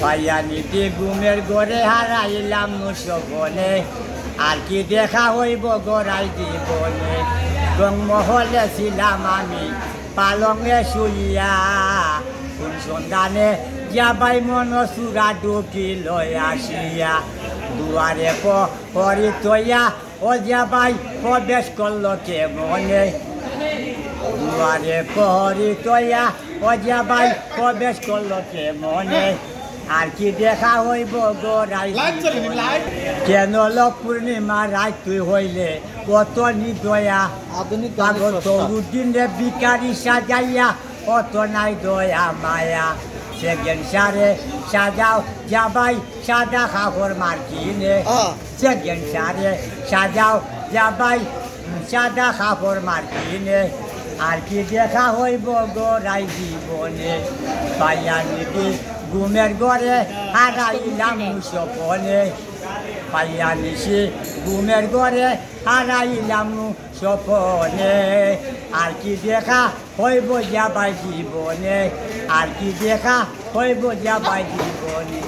পাইয়ানিতে ঘুমের গড়ে হারাইলাম সপনে আর কি দেখা হইব গড়াই জীবনে রংমহলে ছিলাম আমি, পালঙে শুইয়া। কোন সন্ধানে যাবাই মন সুরা ডুকি লয় আসিয়া। দুয়ারে পরি তৈয়া ও যাবাই প্রবেশ করল কে মনে দুয়ারে পরি তৈয়া ও যাবাই প্রবেশ করল কে মনে আর কি দেখা হইব গোরাই কেন পূর্ণিমা রাত তুই হইলে? কত নিদয়া তরুদিন রে বিকারি সাজাইয়া অত নাই দয়া মায়া। সেকেন্ড সারে সাজাও যাবাই সাদা খাবর মার্কিনে। সেকেন্ড সারে সাজাও যাবাই সাদা খাবর মার্কিনে আর কি দেখা হইব গোরাই জীবনে? পাইয়া নিবি ঘুমের ঘরে হারাইলাম সপনে পাইয়া নিছি ঘুমের ঘরে হারাইলাম সপনে আর কি দেখা হইব যাবাই জীবনে আর কি দেখা হইব যাবাই জীবনে